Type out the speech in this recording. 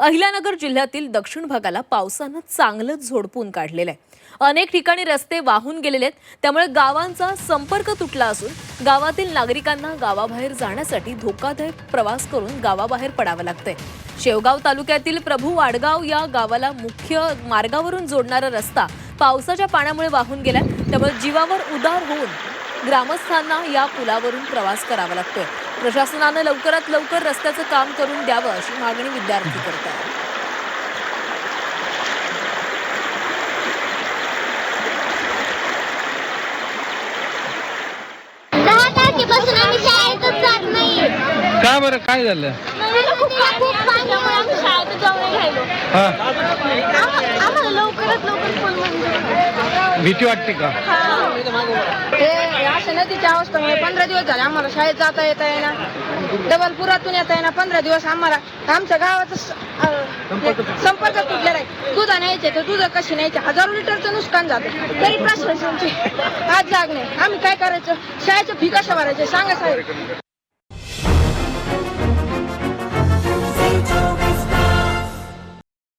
अहिल्यानगर जिल्ह्यातील दक्षिण भागाला पावसानं चांगलंच झोडपून काढलेलं आहे. अनेक ठिकाणी रस्ते वाहून गेलेले आहेत. त्यामुळे गावांचा संपर्क तुटला असून गावातील नागरिकांना गावाबाहेर जाण्यासाठी धोकादायक प्रवास करून गावाबाहेर पडावं लागतंय. शेवगाव तालुक्यातील प्रभू वाडगाव या गावाला मुख्य मार्गावरून जोडणारा रस्ता पावसाच्या पाण्यामुळे वाहून गेलाय. त्यामुळे जीवावर उदार होऊन ग्रामस्थांना या पुलावरून प्रवास करावा लागतोय. प्रशासनानं लवकरात लवकर रस्त्याचं काम करून द्यावं अशी मागणी विद्यार्थी करत आहेत दहा तारखेपासून आम्ही शाळेतच जात नाही. का बरं? काय झालं? हा. पूल मंजूर भीती वाटते का? अशा नदीच्या अवस्थेमुळे पंधरा दिवस झाले आम्हाला शाळेत जाता येता येईना. डबल पुरातून येता येईना. पंधरा दिवस आम्हाला आमच्या गावाचा संपर्क तुटलेला आहे दूध न्यायचे तर दूध कशी न्यायचे? हजारो लिटरचं नुकसान झालं. तरी प्रशासनची आज जाग नाही आम्ही काय करायचं? शाळेच्या फी कशा भरायचे? सांगा साहेब.